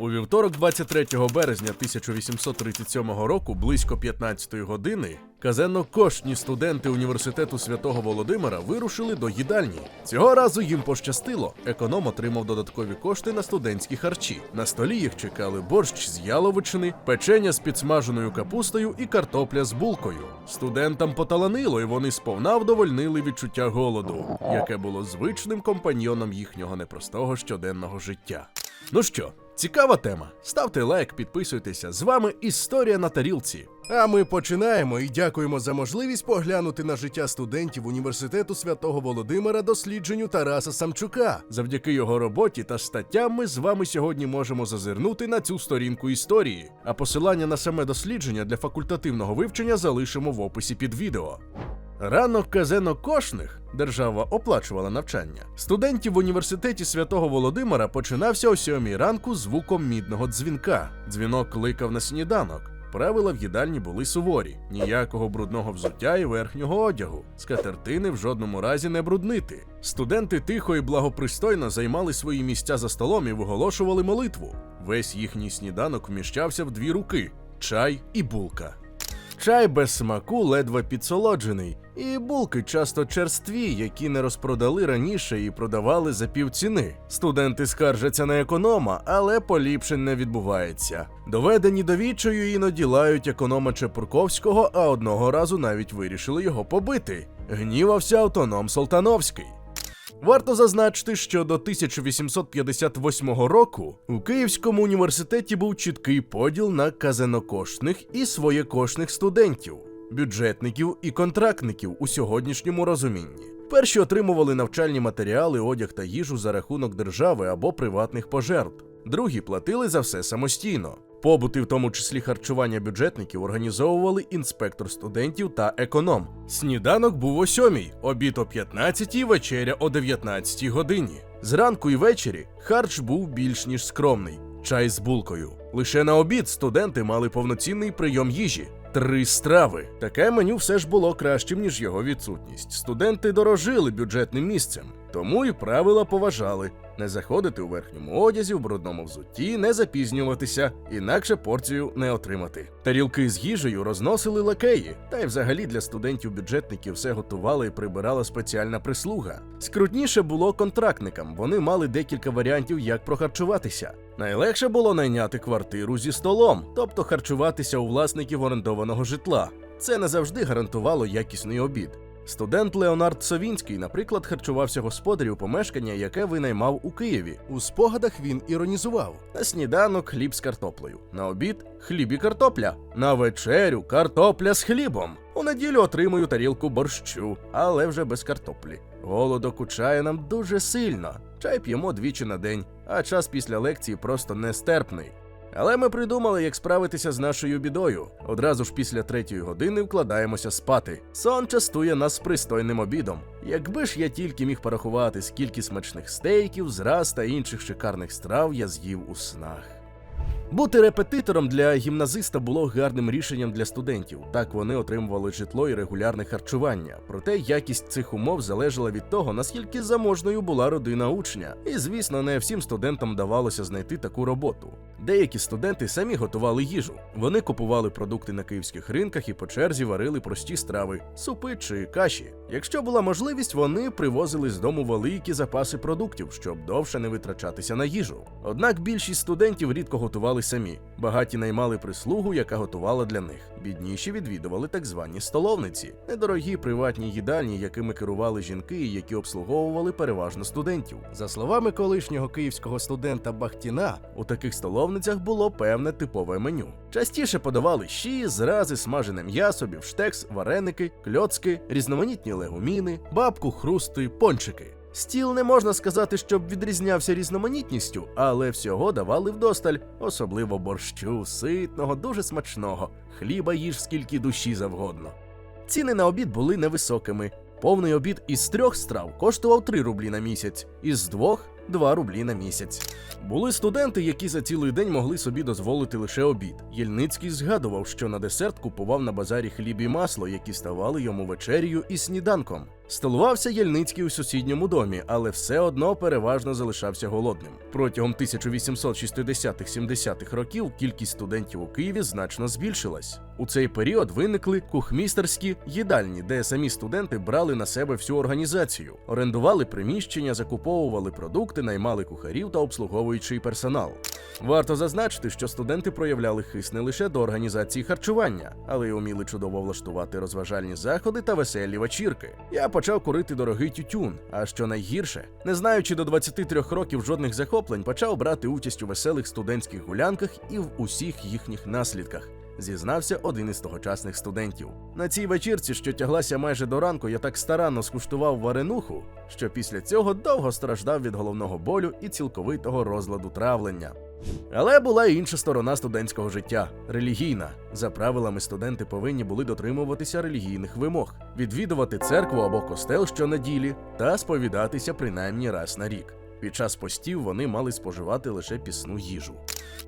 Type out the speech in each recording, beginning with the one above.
У вівторок, 23 березня 1837 року, близько 15-ї години, казенно-кошні студенти університету святого Володимира вирушили до їдальні. Цього разу їм пощастило. Економ отримав додаткові кошти на студентські харчі. На столі їх чекали борщ з яловичини, печення з підсмаженою капустою і картопля з булкою. Студентам поталанило, і вони сповна вдовольнили відчуття голоду, яке було звичним компаньйоном їхнього непростого щоденного життя. Ну що, цікава тема. Ставте лайк, підписуйтеся. З вами історія на тарілці. А ми починаємо і дякуємо за можливість поглянути на життя студентів університету святого Володимира дослідженню Тараса Самчука. Завдяки його роботі та статтям ми з вами сьогодні можемо зазирнути на цю сторінку історії. А посилання на саме дослідження для факультативного вивчення залишимо в описі під відео. Ранок казенно-кошних держава оплачувала навчання. Студентів в університеті святого Володимира починався о сьомій ранку звуком мідного дзвінка. Дзвінок кликав на сніданок. Правила в їдальні були суворі: ніякого брудного взуття і верхнього одягу. Скатертини в жодному разі не бруднити. Студенти тихо і благопристойно займали свої місця за столом і виголошували молитву. Весь їхній сніданок вміщався в дві руки: чай і булка. Чай без смаку ледве підсолоджений, і булки часто черстві, які не розпродали раніше і продавали за півціни. Студенти скаржаться на економа, але поліпшень не відбувається. Доведені до відчаю іноді лають економа Чепурковського, а одного разу навіть вирішили його побити. Гнівався автоном Солтановський. Варто зазначити, що до 1858 року у Київському університеті був чіткий поділ на казенокошних і своєкошних студентів, бюджетників і контрактників у сьогоднішньому розумінні. Перші отримували навчальні матеріали, одяг та їжу за рахунок держави або приватних пожертв. Другі платили за все самостійно. Побути, в тому числі харчування бюджетників, організовували інспектор студентів та економ. Сніданок був о сьомій, обід о 15, вечеря о 19-й годині. Зранку і ввечері харч був більш ніж скромний чай з булкою. Лише на обід студенти мали повноцінний прийом їжі. Три страви. Таке меню все ж було кращим, ніж його відсутність. Студенти дорожили бюджетним місцем, тому і правила поважали не заходити у верхньому одязі, в брудному взутті, не запізнюватися, інакше порцію не отримати. Тарілки з їжею розносили лакеї, та й взагалі для студентів-бюджетників все готувала і прибирала спеціальна прислуга. Скрутніше було контрактникам, вони мали декілька варіантів, як прохарчуватися. Найлегше було найняти квартиру зі столом, тобто харчуватися у власників орендованого житла. Це не завжди гарантувало якісний обід. Студент Леонард Совінський, наприклад, харчувався господарю помешкання, яке винаймав у Києві. У спогадах він іронізував. На сніданок хліб з картоплею, на обід хліб і картопля, на вечерю картопля з хлібом. У неділю отримую тарілку борщу, але вже без картоплі. Голодок учає нам дуже сильно. Чай п'ємо двічі на день, а час після лекції просто нестерпний. Але ми придумали, як справитися з нашою бідою. Одразу ж після третьої години вкладаємося спати. Сон частує нас пристойним обідом. Якби ж я тільки міг порахувати, скільки смачних стейків, зраз та інших шикарних страв я з'їв у снах. Бути репетитором для гімназиста було гарним рішенням для студентів. Так вони отримували житло і регулярне харчування. Проте якість цих умов залежала від того, наскільки заможною була родина учня. І звісно, не всім студентам давалося знайти таку роботу. Деякі студенти самі готували їжу. Вони купували продукти на київських ринках і по черзі варили прості страви, супи чи каші. Якщо була можливість, вони привозили з дому великі запаси продуктів, щоб довше не витрачатися на їжу. Однак більшість студентів рідко готували самі. Багаті наймали прислугу, яка готувала для них. Бідніші відвідували так звані столовниці, недорогі приватні їдальні, якими керували жінки, і які обслуговували переважно студентів. За словами колишнього київського студента Бахтіна, У таких столовницях було певне типове меню. Частіше подавали щі, зрази, смажене м'ясо, бівштекс, вареники, кльоцки, різноманітні легуміни, бабку, хрусти, пончики. Стіл не можна сказати, щоб відрізнявся різноманітністю, але всього давали вдосталь, особливо борщу, ситного, дуже смачного, хліба їж скільки душі завгодно. Ціни на обід були невисокими. Повний обід із трьох страв коштував 3 рублі на місяць, із двох 2 рублі на місяць. Були студенти, які за цілий день могли собі дозволити лише обід. Єльницький згадував, що на десерт купував на базарі хліб і масло, які ставали йому вечерію і сніданком. Столувався Єльницький у сусідньому домі, але все одно переважно залишався голодним. Протягом 1860-70-х років кількість студентів у Києві значно збільшилась. У цей період виникли кухмістерські їдальні, де самі студенти брали на себе всю організацію, орендували приміщення, закуповували продукти, наймали кухарів та обслуговуючий персонал. Варто зазначити, що студенти проявляли хист не лише до організації харчування, але й уміли чудово влаштувати розважальні заходи та веселі вечірки. Я почав курити дорогий тютюн, а що найгірше, не знаючи до 23 років жодних захоплень, почав брати участь у веселих студентських гулянках і в усіх їхніх наслідках. Зізнався один із тогочасних студентів. На цій вечірці, що тяглася майже до ранку, я так старанно скуштував варенуху, що після цього довго страждав від головного болю і цілковитого розладу травлення. Але була й інша сторона студентського життя релігійна. За правилами, студенти повинні були дотримуватися релігійних вимог, відвідувати церкву або костел щонеділі та сповідатися принаймні раз на рік. Під час постів вони мали споживати лише пісну їжу.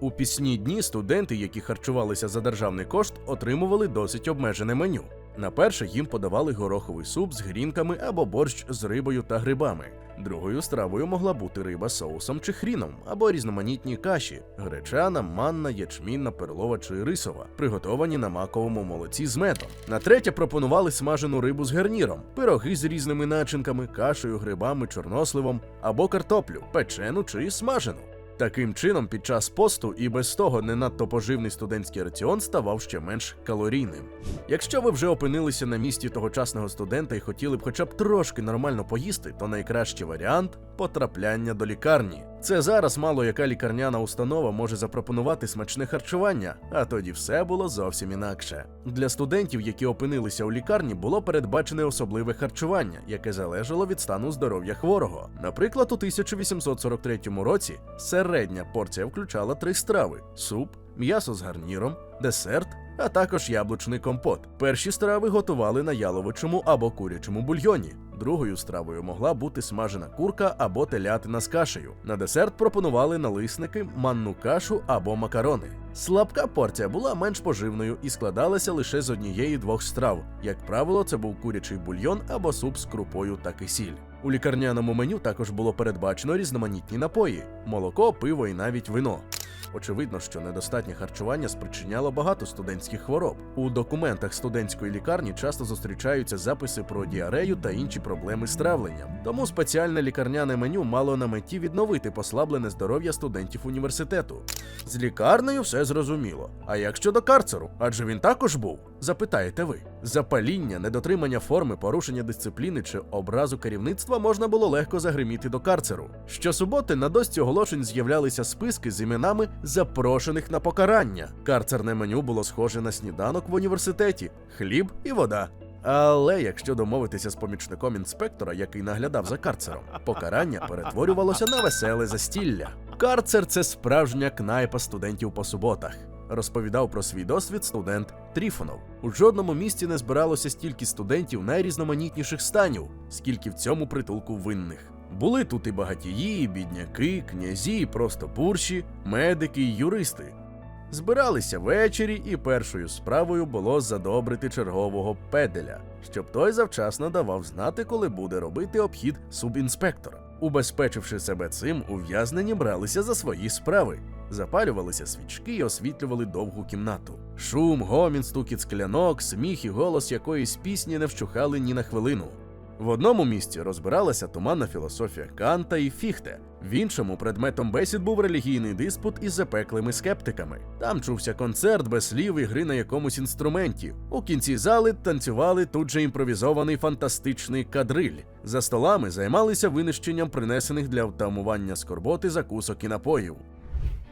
У пісні дні студенти, які харчувалися за державний кошт, отримували досить обмежене меню. На перше їм подавали гороховий суп з грінками або борщ з рибою та грибами. Другою стравою могла бути риба з соусом чи хріном, або різноманітні каші гречана, манна, ячмінна, перлова чи рисова, приготовані на маковому молоці з медом. На третє пропонували смажену рибу з гарніром, пироги з різними начинками, кашею, грибами, чорносливом або картоплю, печену чи смажену. Таким чином, під час посту і без того не надто поживний студентський раціон ставав ще менш калорійним. Якщо ви вже опинилися на місці тогочасного студента і хотіли б хоча б трошки нормально поїсти, то найкращий варіант потрапляння до лікарні. Це зараз мало яка лікарняна установа може запропонувати смачне харчування, а тоді все було зовсім інакше. Для студентів, які опинилися у лікарні, було передбачене особливе харчування, яке залежало від стану здоров'я хворого. Наприклад, у 1843 році середня порція включала три страви: суп, м'ясо з гарніром, десерт. А також яблучний компот. Перші страви готували на яловичому або курячому бульйоні. Другою стравою могла бути смажена курка або телятина з кашею. На десерт пропонували налисники, манну кашу або макарони. Слабка порція була менш поживною і складалася лише з однієї двох страв. Як правило, це був курячий бульйон або суп з крупою та кисіль. У лікарняному меню також було передбачено різноманітні напої: молоко, пиво і навіть вино. Очевидно, що недостатнє харчування спричиняло багато студентських хвороб. У документах студентської лікарні часто зустрічаються записи про діарею та інші проблеми з травленням. Тому спеціальне лікарняне меню мало на меті відновити послаблене здоров'я студентів університету. З лікарнею все зрозуміло. А як щодо карцеру? Адже він також був? Запитаєте ви. Запаління, недотримання форми, порушення дисципліни чи образу керівництва можна було легко загриміти до карцеру. Щосуботи на досці оголошень з'являлися списки з іменами запрошених на покарання. Карцерне меню було схоже на сніданок в університеті: хліб і вода. Але якщо домовитися з помічником інспектора, який наглядав за карцером, покарання перетворювалося на веселе застілля. Карцер це справжня кнайпа студентів по суботах. Розповідав про свій досвід студент Тріфонов. У жодному місті не збиралося стільки студентів найрізноманітніших станів, скільки в цьому притулку винних. Були тут і багатії, і бідняки, князі, і просто бурші, медики й юристи. Збиралися ввечері, і першою справою було задобрити чергового педеля, щоб той завчасно давав знати, коли буде робити обхід субінспектора. Убезпечивши себе цим, ув'язнені бралися за свої справи, запалювалися свічки і освітлювали довгу кімнату. Шум, гомін, стукіт склянок, сміх і голос якоїсь пісні не вщухали ні на хвилину. В одному місці розбиралася туманна філософія Канта і Фіхте, в іншому предметом бесід був релігійний диспут із запеклими скептиками. Там чувся концерт без слів і гри на якомусь інструменті. У кінці зали танцювали тут же імпровізований фантастичний кадриль. За столами займалися винищенням принесених для втамування скорботи закусок і напоїв.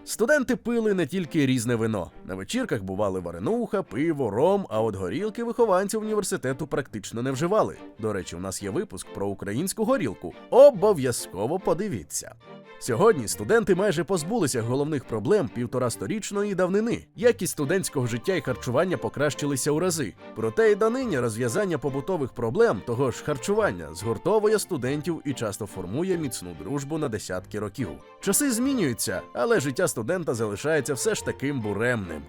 Студенти пили не тільки різне вино. На вечірках бували варенуха, пиво, ром, а от горілки вихованці університету практично не вживали. До речі, у нас є випуск про українську горілку. Обов'язково подивіться. Сьогодні студенти майже позбулися головних проблем півторасторічної давнини. Якість студентського життя і харчування покращилися у рази. Проте й донині розв'язання побутових проблем того ж харчування згуртовує студентів і часто формує міцну дружбу на десятки років. Часи змінюються, але життя студента залишається все ж таким буремним.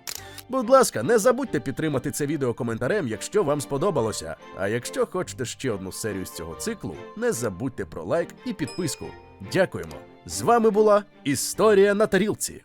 Будь ласка, не забудьте підтримати це відео коментарем, якщо вам сподобалося. А якщо хочете ще одну серію з цього циклу, не забудьте про лайк і підписку. Дякуємо! З вами була Історія на тарілці.